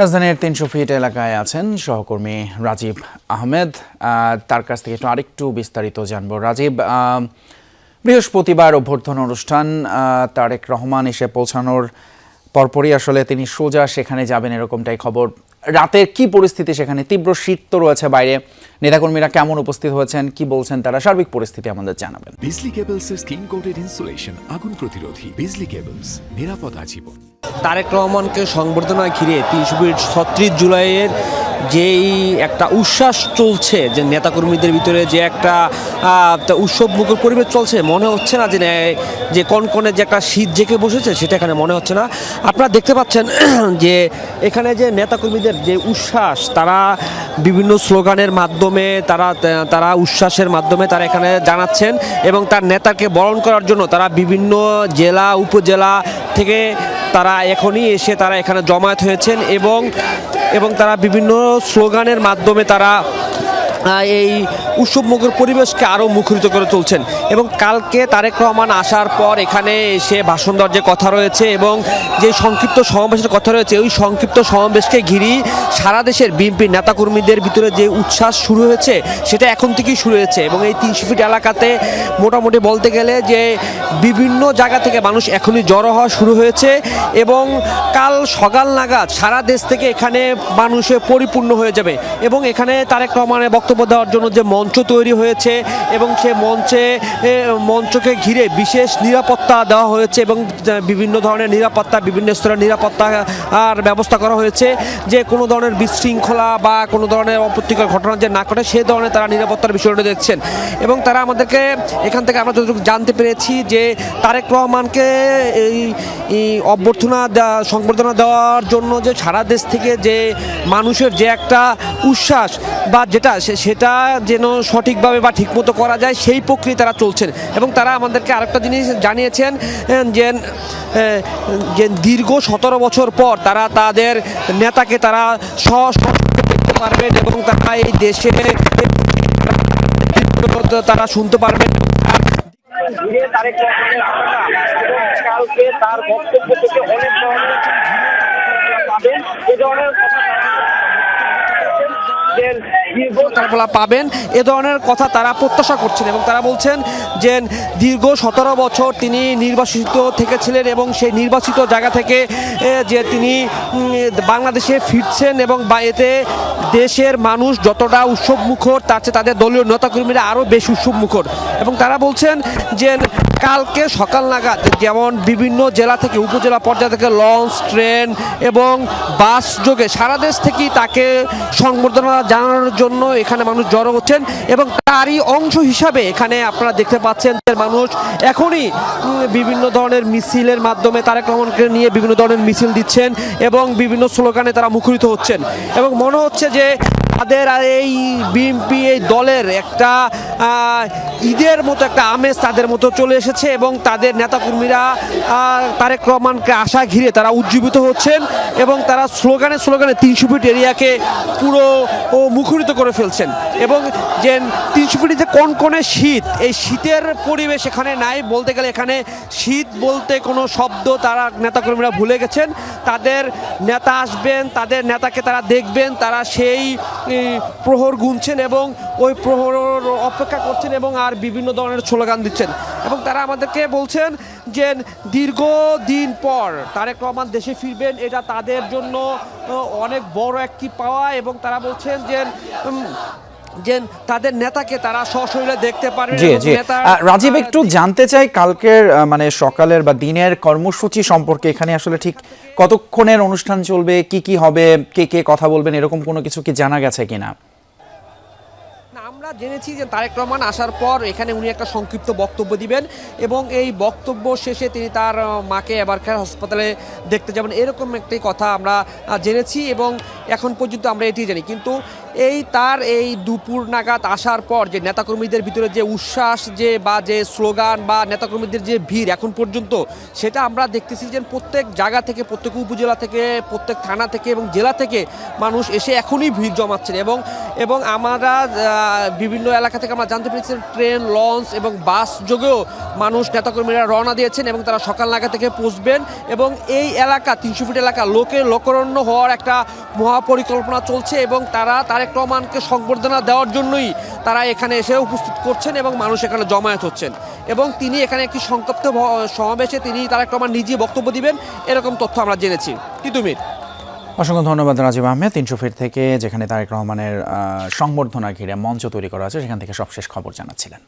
রাজধানীর তিনশো ফিট এলাকায় আছেন সহকর্মী রাজীব আহমেদ। তার কাছ থেকে একটু আরেকটু বিস্তারিত জানব। রাজীব বৃহস্পতিবার অভ্যর্থনা অনুষ্ঠান তারেক রহমান এসে পৌঁছানোর পরপরই আসলে তিনি সোজা সেখানে যাবেন এরকমটাই খবর রাতের কি পরিস্থিতি সেখানে? তীব্র শীত তো রয়েছে বাইরে। নেতাকর্মীরা কেমন উপস্থিত হয়েছেন? কি বলছেন তারা? সার্বিক পরিস্থিতি আমাদের জানাবেন। বিজলি কেবলসের স্কিন কোটেড ইনসুলেশন আগুন প্রতিরোধী। বিজলি কেবলস নিরাপদ আজীবন। তারেক রহমানকে সংবর্ধনা ঘিরে তিনশো ছত্রিশ জুলাইয়ের যেই একটা উচ্ছ্বাস চলছে যে নেতাকর্মীদের ভিতরে যে একটা আহ, একটা উৎসব মুখর পরিবেশ চলছে মনে হচ্ছে না যে যে কনকনে যে একটা শীত জেঁকে বসেছে সেটা এখানে মনে হচ্ছে না। আপনারা দেখতে পাচ্ছেন যে এখানে যে নেতাকর্মীদের যে উচ্ছ্বাস তারা বিভিন্ন স্লোগানের মাধ্যমে তারা তারা উচ্ছ্বাসের মাধ্যমে তারা এখানে জানাচ্ছেন এবং তার নেতাকে বরণ করার জন্য তারা বিভিন্ন জেলা উপজেলা থেকে তারা এখনই এসে তারা এখানে জমায়েত হয়েছেন এবং এবং তারা বিভিন্ন স্লোগানের মাধ্যমে তারা এই উৎসবমুখর পরিবেশকে আরও মুখরিত করে তুলছেন। এবং কালকে তারেক রহমান আসার পর এখানে এসে ভাষণ দেওয়ার যে কথা রয়েছে এবং যে সংক্ষিপ্ত সমাবেশের কথা রয়েছে, ওই সংক্ষিপ্ত সমাবেশকে ঘিরেই সারা দেশের বিএনপি নেতাকর্মীদের ভিতরে যে উচ্ছ্বাস শুরু হয়েছে, সেটা এখন থেকেই শুরু হয়েছে। এবং এই তিনশো ফিট এলাকাতে মোটামুটি বলতে গেলে যে বিভিন্ন জায়গা থেকে মানুষ এখনই জড়ো হওয়া শুরু হয়েছে এবং কাল সকাল নাগাদ সারা দেশ থেকে এখানে মানুষে পরিপূর্ণ হয়ে যাবে। এবং এখানে তারেক রহমানের বক্তব্য দেওয়ার জন্য যে মঞ্চ তৈরি হয়েছে এবং সে মঞ্চে মঞ্চকে ঘিরে বিশেষ নিরাপত্তা দেওয়া হয়েছে এবং বিভিন্ন ধরনের নিরাপত্তা, বিভিন্ন স্তরের নিরাপত্তা আর ব্যবস্থা করা হয়েছে যে কোনো ধরনের বিশৃঙ্খলা বা কোনো ধরনের অপ্রীতিকর ঘটনা যে না ঘটে, সে ধরনের তারা নিরাপত্তার বিষয়টা দেখছেন। এবং তারা আমাদেরকে এখান থেকে আমরা যতটুকু জানতে পেরেছি যে তারেক রহমানকে এই অভ্যর্থনা সংবর্ধনা দেওয়ার জন্য যে সারা দেশ থেকে যে মানুষের যে একটা উচ্ছ্বাস বা যেটা সেটা যেন সঠিকভাবে বা ঠিকমতো করা যায়, সেই প্রক্রিয়া তারা চলছেন। এবং তারা আমাদেরকে আরেকটা জিনিস জানিয়েছেন, যে যে দীর্ঘ সতেরো বছর পর তারা তাদের নেতাকে তারা স্ব পারবেন এবং তারা এই দেশে তারা শুনতে পারবেন। ফলাফল পাবেন। এ ধরনের কথা তারা প্রত্যাশা করছেন এবং তারা বলছেন যে দীর্ঘ সতেরো বছর তিনি নির্বাচিত থেকেছিলেন এবং সেই নির্বাচিত জায়গা থেকে যে তিনি বাংলাদেশে ফিরছেন এবং এতে দেশের মানুষ যতটা উৎসব মুখর তার চেয়ে তাদের দলীয় নেতাকর্মীরা আরও বেশি উৎসব মুখর এবং তারা বলছেন যে কালকে সকাল নাগাদ যেমন বিভিন্ন জেলা থেকে, উপজেলা পর্যায় থেকে লঞ্চ, ট্রেন এবং বাস যোগে সারা দেশ থেকেই তাকে সংবর্ধনা জানানোর জন্য এখানে মানুষ জড়ো হচ্ছেন এবং তারই অংশ হিসাবে এখানে আপনারা দেখতে পাচ্ছেন যে মানুষ এখনই বিভিন্ন ধরনের মিছিলের মাধ্যমে তারেক রহমানকে নিয়ে বিভিন্ন ধরনের মিছিল দিচ্ছেন এবং বিভিন্ন স্লোগানে তারা মুখরিত হচ্ছেন এবং মনে হচ্ছে যে তাদের এই বিএনপি, এই দলের একটা ঈদের মতো একটা আমেজ তাদের মতো চলে এসেছে এবং তাদের নেতাকর্মীরা তারেক রহমানকে আশা ঘিরে তারা উজ্জীবিত হচ্ছেন এবং তারা স্লোগানে স্লোগানে তিনশো ফিট এরিয়াকে পুরো ও মুখরিত করে ফেলছেন। এবং যে তিনশো ফিটে যে কনকনে শীত, এই শীতের পরিবেশ এখানে নাই বলতে গেলে এখানে শীত বলতে কোনো শব্দ তারা নেতাকর্মীরা ভুলে গেছেন। তাদের নেতা আসবেন, তাদের নেতাকে তারা দেখবেন, তারা সেই প্রহর গুনছেন এবং ওই প্রহর অপেক্ষা করছেন এবং আর বিভিন্ন ধরনের স্লোগান দিচ্ছেন। এবং তারা আমাদেরকে বলছেন যে দীর্ঘ দিন পর তারেক রহমান দেশে ফিরবেন এটা তাদের জন্য অনেক বড় একটি পাওয়া এবং তারা বলছেন যে যে তাদের নেতাকে তারা সশরীরে দেখতে জি রাজীব একটু জানতে চাই কালকের মানে সকালের বা দিনের কর্মসূচি সম্পর্কে এখানে আসলে ঠিক কতক্ষণের অনুষ্ঠান চলবে কি কি হবে কে কে কথা বলবেন এরকম কোনো কিছু কি জানা গেছে কিনা? না, আমরা জেনেছি যে তারেক রহমান আসার পর এখানে উনি একটা সংক্ষিপ্ত বক্তব্য দিবেন এবং এই বক্তব্য শেষে তিনি তার মাকে এবারকার হাসপাতালে দেখতে যাবেন। এরকম একটি কথা আমরা জেনেছি এবং এখন পর্যন্ত আমরা এটি জানি। কিন্তু এই তার এই দুপুর নাগাদ আসার পর যে নেতাকর্মীদের ভিতরে যে উচ্ছ্বাস যে বা যে স্লোগান বা নেতাকর্মীদের যে ভিড় এখন পর্যন্ত, সেটা আমরা দেখতেছি যে প্রত্যেক জায়গা থেকে, প্রত্যেক উপজেলা থেকে, প্রত্যেক থানা থেকে এবং জেলা থেকে মানুষ এসে এখনই ভিড় জমাচ্ছেন এবং এবং আমরা বিভিন্ন এলাকা থেকে আমরা জানতে পেরেছি ট্রেন, লঞ্চ এবং বাস যোগেও মানুষ নেতাকর্মীরা রওনা দিয়েছেন এবং তারা সকাল নাগা থেকে পৌঁছবেন এবং এই এলাকা, তিনশো ফিট এলাকা লোকে লোকরণ্য হওয়ার একটা মহাপরিকল্পনা চলছে এবং তারা তারেক রহমানকে সংবর্ধনা দেওয়ার জন্যই তারা এখানে এসে উপস্থিত করছেন এবং মানুষ এখানে জমায়েত হচ্ছেন। এবং তিনি এখানে একটি সংক্ষিপ্ত সমাবেশে তিনি তারেক রহমান নিজে বক্তব্য দিবেন। এরকম তথ্য আমরা জেনেছি। তিতুমির অসংখ্য ধন্যবাদ রাজীব আহমেদ। তিনশো ফিট থেকে যেখানে তারেক রহমানের সংবর্ধনা ঘিরে মঞ্চ তৈরি করা আছে, সেখান থেকে সবশেষ খবর জানাচ্ছিলেন।